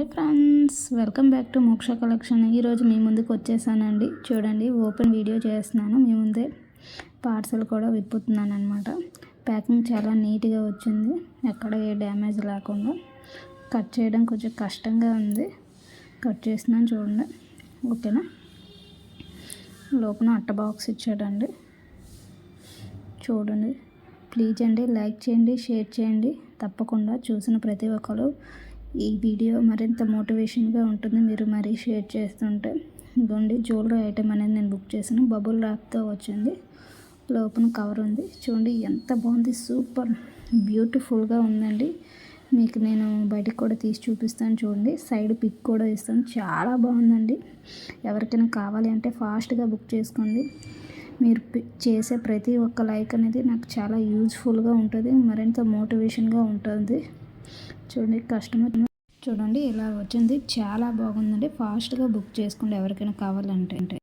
Hi friends welcome back to Moksha collection. ఈరోజు మీ ముందుకు వచ్చేసానండి. చూడండి ఓపెన్ వీడియో చేస్తున్నాను. మీ ముందే పార్సల్ కూడా విప్పుతున్నాను అనమాట ప్యాకింగ్ చాలా నీట్గా వచ్చింది. ఎక్కడ ఏ డ్యామేజ్ లేకుండా కట్ చేయడం కొంచెం కష్టంగా ఉంది. కట్ చేస్తున్నాను చూడండి. ఓకేనా? లోపల అట్ట బాక్స్ ఇచ్చాడండి. చూడండి. ప్లీజ్ అండి లైక్ చేయండి షేర్ చేయండి. తప్పకుండా చూసిన ప్రతి ఒక్కరు ఈ వీడియో మరింత మోటివేషన్గా ఉంటుంది. మీరు మరీ షేర్ చేస్తుంటే ఇదిగోండి జ్యువెలరీ ఐటెం అనేది నేను బుక్ చేశాను. బబుల్ ర్యాప్తో వచ్చింది. లోపల కవర్ ఉంది. చూడండి ఎంత బాగుంది. సూపర్ బ్యూటిఫుల్గా ఉందండి. మీకు నేను బయటకు కూడా తీసి చూపిస్తాను. చూడండి సైడ్ పిక్ కూడా ఇస్తాను. చాలా బాగుందండి. ఎవరికైనా కావాలి అంటే ఫాస్ట్గా బుక్ చేసుకోండి. మీరు చేసే ప్రతి ఒక్క లైక్ అనేది నాకు చాలా యూజ్ఫుల్గా ఉంటుంది. మరింత మోటివేషన్గా ఉంటుంది. చూడండి కస్టమర్ చూడండి ఇలా వచ్చింది. చాలా బాగుందండి. ఫాస్ట్గా బుక్ చేసుకోండి ఎవరికైనా కావాలంటే.